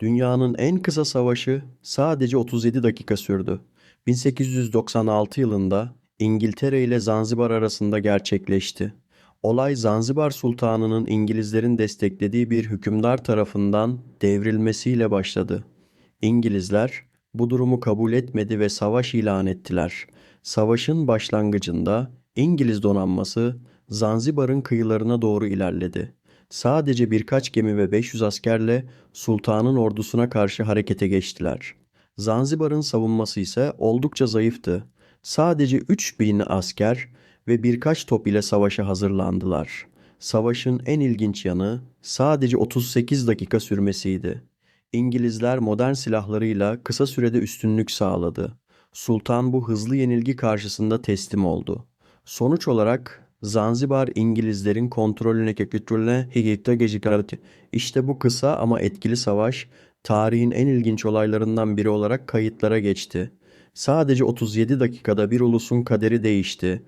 Dünyanın en kısa savaşı sadece 37 dakika sürdü. 1896 yılında İngiltere ile Zanzibar arasında gerçekleşti. Olay Zanzibar Sultanı'nın İngilizlerin desteklediği bir hükümdar tarafından devrilmesiyle başladı. İngilizler bu durumu kabul etmedi ve savaş ilan ettiler. Savaşın başlangıcında İngiliz donanması Zanzibar'ın kıyılarına doğru ilerledi. Sadece birkaç gemi ve 500 askerle sultanın ordusuna karşı harekete geçtiler. Zanzibar'ın savunması ise oldukça zayıftı. Sadece 3000 asker ve birkaç top ile savaşa hazırlandılar. Savaşın en ilginç yanı sadece 38 dakika sürmesiydi. İngilizler modern silahlarıyla kısa sürede üstünlük sağladı. Sultan bu hızlı yenilgi karşısında teslim oldu. Sonuç olarak Zanzibar İngilizlerin kontrolüne kontrolüne hikayette gecikardı. İşte bu kısa ama etkili savaş tarihin en ilginç olaylarından biri olarak kayıtlara geçti. Sadece 37 dakikada bir ulusun kaderi değişti.